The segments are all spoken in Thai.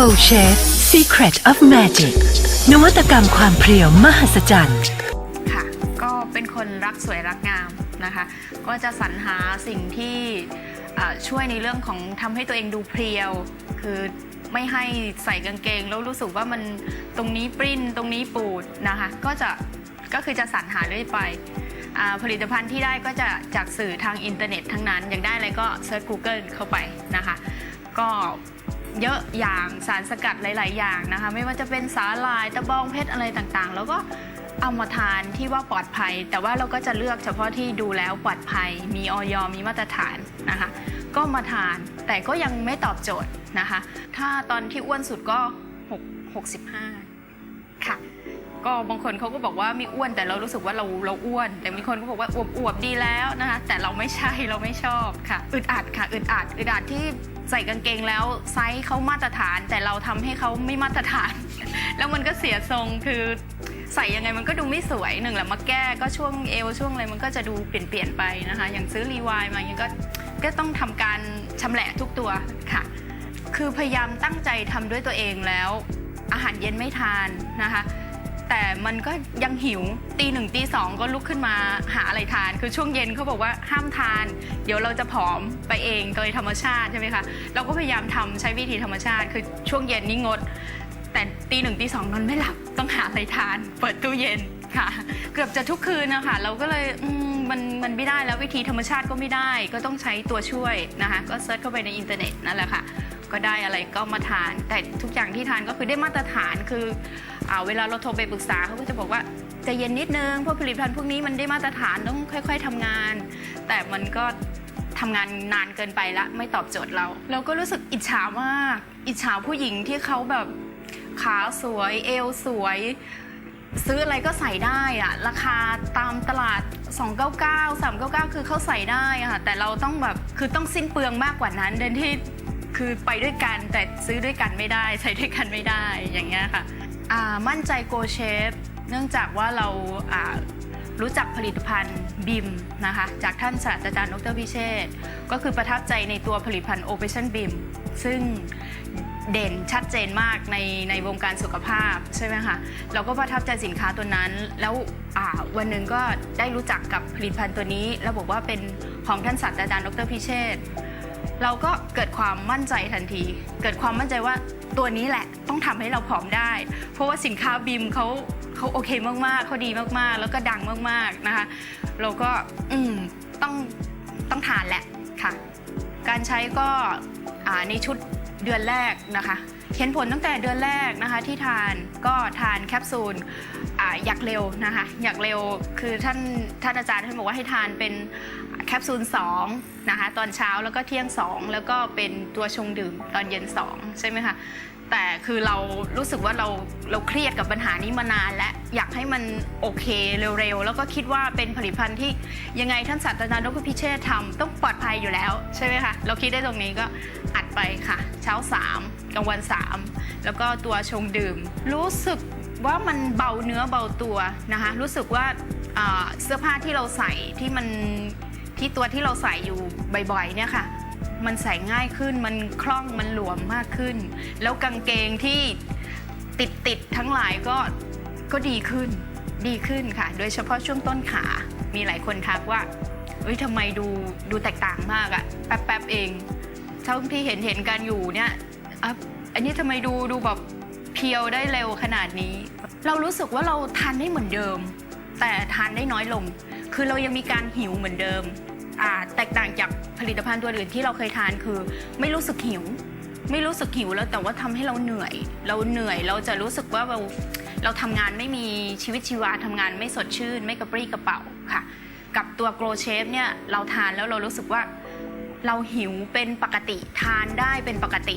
Go Chef Secret of Magic นวัตกรรมความเพรียวมหัศจรรย์ ค่ะ ก็เป็นคนรักสวยรักงามนะคะ ก็จะสรรหาสิ่งที่ช่วยในเรื่องของทำให้ตัวเองดูเพรียว คือไม่ให้ใส่กางเกง แล้วรู้สึกว่ามันตรงนี้ปริ้นตรงนี้ปูดนะคะ ก็จะก็คือจะสรรหาเรื่อยไปผลิตภัณฑ์ที่ได้ก็จะจากสื่อทางอินเทอร์เน็ตทั้งนั้น อยากได้อะไรก็เซิร์ช Google เข้าไปนะคะ ก็ เยอะอย่างสารสกัดหลาย ๆ อย่างนะคะ ไม่ว่าจะเป็นสาหร่ายตะบองเพชรอะไรต่างๆ แล้วก็เอามาทานที่ว่าปลอดภัย แต่ว่าเราก็จะเลือกเฉพาะที่ดูแล้วปลอดภัย มีออยมีมาตรฐานนะคะ ก็มาทานแต่ก็ยังไม่ตอบโจทย์นะคะ ถ้าตอนที่อ้วนสุดก็ 6 65 ก็บางคนเขาก็บอกว่าไม่อ้วนแต่เรารู้สึกว่าเราเราอ้วน แต่มีคนก็บอกว่าอวบอวบดีแล้วนะคะแต่เราไม่ใช่เราไม่ชอบค่ะอึดอัดค่ะอึดอัดอึดอัดที่ใส่กางเกงแล้วไซส์เขามาตรฐาน แต่เราทำให้เขาไม่มาตรฐาน แล้วมันก็เสียทรงคือใส่ยังไงมันก็ดูไม่สวยหนึ่งแหละมาแก้ก็ช่วงเอวช่วงอะไรมันก็จะดูเปลี่ยนเปลี่ยนๆไปนะคะ อย่างซื้อรีวายมาอย่างนี้ก็ก็ต้องทำการชำแหละทุกตัวค่ะ คือพยายามตั้งใจทำด้วยตัวเองแล้ว อาหารเย็นไม่ทานนะคะ แต่มันก็ยังหิวตีหนึ่งตีสองก็ลุกขึ้นมาหาอะไรทาน คือช่วงเย็นเขาบอกว่าห้ามทาน เดี๋ยวเราจะผอมไปเองโดยธรรมชาติใช่ไหมคะเราก็พยายามทำใช้วิธีธรรมชาติ คือช่วงเย็นนี่งด แต่ตีหนึ่งตีสองนอนไม่หลับต้องหาอะไรทาน เปิดตู้เย็นค่ะ เกือบจะทุกคืนนะคะเราก็เลยมันมันไม่ได้แล้ววิธีธรรมชาติก็ไม่ได้ ก็ต้องใช้ตัวช่วยนะคะ ก็เซิร์ชเข้าไปในอินเทอร์เน็ตนั่นแหละค่ะ ก็ได้อะไรก็มาทาน แต่ทุกอย่างที่ทานก็คือได้มาตรฐานคืออาเวลาเราโทรไปปรึกษาเขาก็จะบอกว่าใจะเย็นนิดนึงเพราะผลิตภัณฑ์พวกนี้มันได้มาตรฐานต้องค่อย ๆทำงาน แต่มันก็ทำงานนานเกินไปละไม่ตอบโจทย์เรา เราก็รู้สึกอิจฉามากอิจฉาผู้หญิงที่เขาแบบขาสวยเอวสวย ซื้ออะไรก็ใส่ได้อะราคาตามตลาด 299 399 คือเขาใส่ได้อะค่ะแต่เราต้องแบบคือต้องสิ้นเปลืองมากกว่านั้นเดนที่ คือไปด้วยกันแต่ซื้อด้วยกันไม่ได้ใช้ด้วยกันไม่ได้อย่างเงี้ยค่ะอ่ามั่นใจโกเชฟเนื่องจากว่าเราอ่ารู้จักผลิตภัณฑ์บิมนะคะจากท่านศาสตราจารย์ดรพิเชษก็คือประทับใจในตัวผลิตภัณฑ์ Operation BIM ซึ่งเด่นชัดเจนมากในในวงการสุขภาพใช่ไหมคะเราก็ประทับใจสินค้าตัวนั้น แล้ววันหนึ่งก็ได้รู้จักกับผลิตภัณฑ์ตัวนี้ แล้วบอกว่าเป็นของท่านศาสตราจารย์ดรพิเชษ เราก็เกิดความมั่นใจทันที เกิดความมั่นใจว่าตัวนี้แหละต้องทำให้เราผอมได้ เพราะว่าสินค้าบิมเขาเขาโอเคมากๆเขาดีมากๆ แล้วก็ดังมากๆนะคะ เราก็อืมต้องต้องทานแหละค่ะ การใช้ก็ในชุด เดือนแรกนะคะ เห็นผลตั้งแต่เดือนแรกนะคะที่ทานก็ทานแคปซูลออยากเร็วนะคะอยากเร็วคือท่านท่านอาจารย์ท่านบอกว่าให้ทานเป็นแคปซูล2นะคะตอนเช้าแล้วก็เที่ยง 2 แล้วก็เป็นตัวชงดื่มตอนเย็น 2 ใช่ไหมคะ แต่คือเรารู้สึกว่าเราเราเครียดกับปัญหานี้มานานและอยากให้มันโอเคเร็วๆ แล้วก็คิดว่าเป็นผลิตภัณฑ์ที่ยังไงท่านศาสตราจารย์ดรพิเชษทำต้องปลอดภัยอยู่แล้ว ใช่ไหมคะ เราคิดได้ตรงนี้ก็อัดไปค่ะ เช้า 3กลางวัน 3 แล้วก็ตัวชงดื่ม รู้สึกว่ามันเบาเนื้อเบาตัวนะคะ รู้สึกว่าเสื้อผ้าที่เราใส่ที่มันที่ตัวที่เราใส่อยู่บ่อยๆเนี่ยค่ะ มันใส่ง่ายขึ้น มันคล่องมันหลวมมากขึ้น แล้วกางเกงที่ติดติดๆทั้งหลายก็ก็ดีขึ้นดีขึ้นค่ะ โดยเฉพาะช่วงต้นขา มีหลายคนทักว่าเอ้ยทำไมดูดูแตกต่างมากอะแป๊บๆเองเท่าที่เห็นเห็นกันอยู่เนี่ยอะอันนี้ทำไมดูดูแบบเพียวได้เร็วขนาดนี้ เรารู้สึกว่าเราทานได้เหมือนเดิม แต่ทานได้น้อยลง คือเรายังมีการหิวเหมือนเดิม อ่าแตกต่างจาก ผลิตภัณฑ์ตัวอื่นที่เราเคยทานคือ ไม่รู้สึกหิว ไม่รู้สึกหิวแล้วแต่ว่าทำให้เราเหนื่อย เราเหนื่อยเราจะรู้สึกว่าเราเราทำงานไม่มีชีวิตชีวาทำงานไม่สดชื่น ไม่กระปรี้กระเป๋าค่ะ กับตัวโกรเชฟเนี่ยเราทานแล้วเรารู้สึกว่าเราหิวเป็นปกติทานได้เป็นปกติ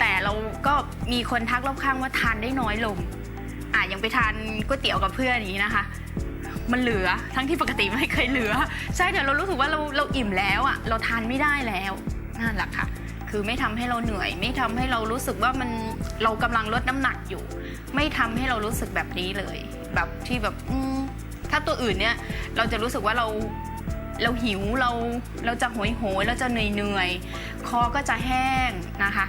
แต่เราก็มีคนทักรอบข้างว่าทานได้น้อยลงอะยังไปทานก๋วยเตี๋ยวกับเพื่อนอย่างนี้นะคะ มันเหลือทั้งที่ปกติไม่เคยเหลือ ใช่แต่เรารู้สึกว่าเราเราอิ่มแล้วอะเราทานไม่ได้แล้วนั่นแหละค่ะ คือไม่ทำให้เราเหนื่อย ไม่ทำให้เรารู้สึกว่ามันเรากำลังลดน้ำหนักอยู่ ไม่ทำให้เรารู้สึกแบบนี้เลย แบบที่แบบถ้าตัวอื่นเนี่ย เราจะรู้สึกว่าเราเราหิวเราเราจะโหยโหยเราจะเหนื่อยเหนื่อยคอก็จะแห้งนะคะ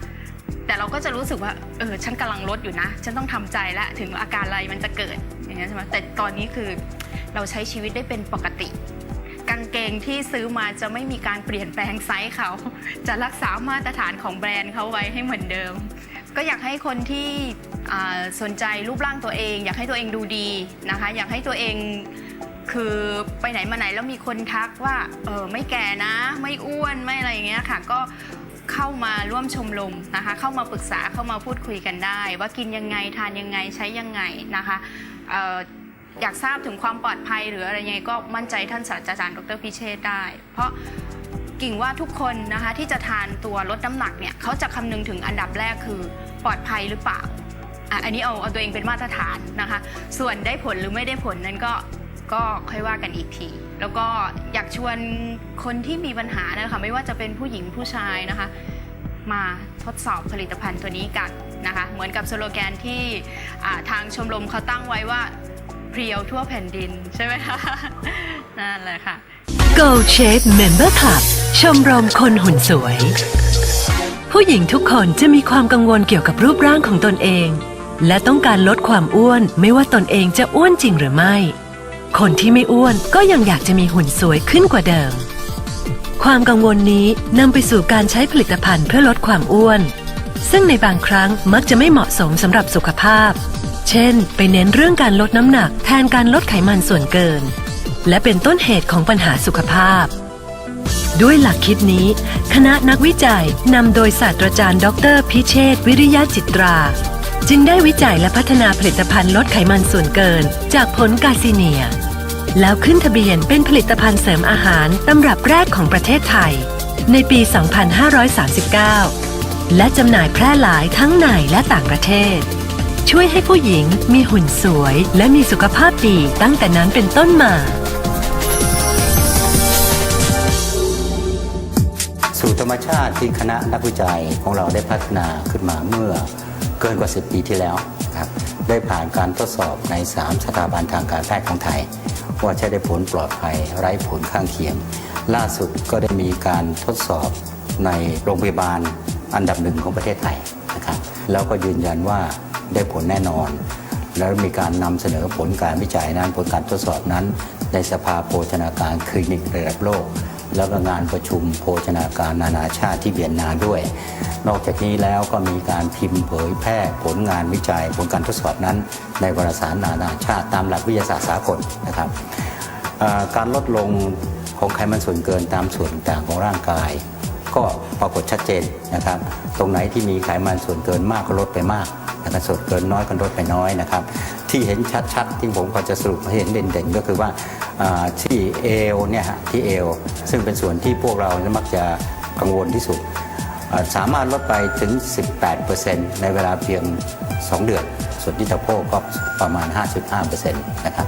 แต่เราก็จะรู้สึกว่าเออฉันกำลังลดอยู่นะ ฉันต้องทำใจแล้วถึงอาการอะไรมันจะเกิดอย่างเงี้ใช่ไหมแต่ตอนนี้คือ เราใช้ชีวิตได้เป็นปกติ กางเกงที่ซื้อมาจะไม่มีการเปลี่ยนแปลงไซส์เขา จะรักษามาตรฐานของแบรนด์เขาไว้ให้เหมือนเดิม ก็อยากให้คนที่สนใจรูปร่างตัวเอง อยากให้ตัวเองดูดีนะคะ อยากให้ตัวเองคือไปไหนมาไหนแล้วมีคนทักว่าเออไม่แก่นะ ไม่อ้วนไม่อะไรอย่างเงี้ยค่ะ ก็เข้ามาร่วมชมรมนะคะ เข้ามาปรึกษาเข้ามาพูดคุยกันได้ ว่ากินยังไงทานยังไงใช้ยังไงนะคะเอยากทราบถึงความปลอดภัยหรืออะไรยังไงก็มั่นใจท่านศาสตราจารย์ดรพิเชษได้ เพราะกิ่งว่าทุกคนนะคะที่จะทานตัวลดน้ำหนักเนี่ยเขาจะคำนึงถึงอันดับแรกคือปลอดภัยหรือเปล่าอะอันนี้เอาเอาตัวเองเป็นมาตรฐานนะคะ ส่วนได้ผลหรือไม่ได้ผลนั้นก็ก็ค่อยว่ากันอีกที แล้วก็อยากชวนคนที่มีปัญหานะคะไม่ว่าจะเป็นผู้หญิงผู้ชายนะคะ มาทดสอบผลิตภัณฑ์ตัวนี้กันนะคะ เหมือนกับสโลแกนที่ทางชมรมเขาตั้งไว้ว่า เพรียวทั่วแผ่นดินใช่ไหมคะ นั่นแหละค่ะ Go Shape Member Club ชมรมคนหุ่นสวย ผู้หญิงทุกคนจะมีความกังวลเกี่ยวกับรูปร่างของตนเอง และต้องการลดความอ้วนไม่ว่าตนเองจะอ้วนจริงหรือไม่ คนที่ไม่อ้วนก็ยังอยากจะมีหุ่นสวยขึ้นกว่าเดิม ความกังวลนี้นำไปสู่การใช้ผลิตภัณฑ์เพื่อลดความอ้วน ซึ่งในบางครั้งมักจะไม่เหมาะสมสำหรับสุขภาพ เช่น ไปเน้นเรื่องการลดน้ำหนักแทนการลดไขมันส่วนเกิน และเป็นต้นเหตุของปัญหาสุขภาพ ด้วยหลักคิดนี้ คณะนักวิจัยนำโดยศาสตราจารย์ ดร พิเชษวิริยะจิตรา จึงได้วิจัยและพัฒนาผลิตภัณฑ์ลดไขมันส่วนเกิน จากผลกาซิเนีย แล้วขึ้นทะเบียนเป็นผลิตภัณฑ์เสริมอาหารตำรับแรกของประเทศไทย ในปี 2539 และจำหน่ายแพร่หลายทั้งในและต่างประเทศ ช่วยให้ผู้หญิงมีหุ่นสวย และมีสุขภาพดีตั้งแต่นั้นเป็นต้นมา สู่ธรรมชาติที่คณะนักวิจัยของเราได้พัฒนาขึ้นมาเมื่อเกินกว่า 10 ปีที่แล้วครับได้ผ่านการทดสอบใน 3 สถาบันทางการแพทย์ของไทย ว่าใช้ได้ผลปลอดภัยไร้ผลข้างเคียง ล่าสุดก็ได้มีการทดสอบในโรงพยาบาลอันดับหนึ่งของประเทศไทยนะครับแล้วก็ยืนยันว่า ได้ผลแน่นอน แล้วมีการนำเสนอผลการวิจัยนั้นผลการทดสอบนั้น ในสภาโภชนาการคลินิกระดับโลก แล้วก็งานประชุมโภชนาการนานาชาติที่เวียนนาด้วย นอกจากนี้แล้วก็มีการพิมพ์เผยแพร่ผลงานวิจัย ผลการทดสอบนั้น ในวารสารนานาชาติตามหลักวิทยาศาสตร์สากลนะครับการลดลงของไขมันส่วนเกินตามส่วนต่างของร่างกาย ก็ปรากฏชัดเจนนะครับ ตรงไหนที่มีไขมันส่วนเกินมากก็ลดไปมากนะครับส่วนเกินน้อยก็ลดไปน้อยนะครับ ที่เห็นชัดๆที่ผมก็จะสรุปให้เห็นเด่นๆก็คือว่าที่เอวเนี่ยฮะที่เอวซึ่งเป็นส่วนที่พวกเรามักจะกังวลที่สุด สามารถลดไปถึง 18%ในเวลาเพียง 2 เดือน ส่วนที่สะโพกก็ประมาณ 55%นะครับ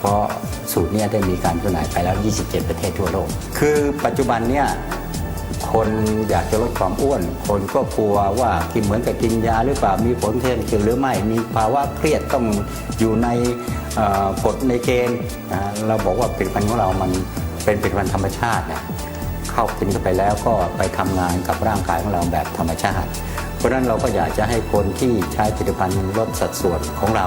เพราะสูตรนี้ได้มีการจำหน่ายไปแล้ว 27 ประเทศทั่วโลก คือปัจจุบันเนี่ยคนอยากจะลดความอ้วน คนก็กลัวว่ากินเหมือนกับกินยาหรือเปล่ามีผลเทียหรือไม่ มีภาวะเครียดต้องอยู่ในกฎในเกณฑ์เราบอกว่าผลิตภัณฑ์ของเรามันเป็นผลิตภัณฑ์ธรรมชาติเนี่ยเข้ากินเข้าไปแล้วก็ไปทำงานกับร่างกายของเราแบบธรรมชาติ เพราะฉะนั้นเราก็อยากจะให้คนที่ใช้ผลิตภัณฑ์ลดสัดส่วนของเรา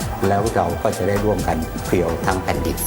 แล้วเราก็จะได้ร่วมกันเพียวทั้งแผ่นดิน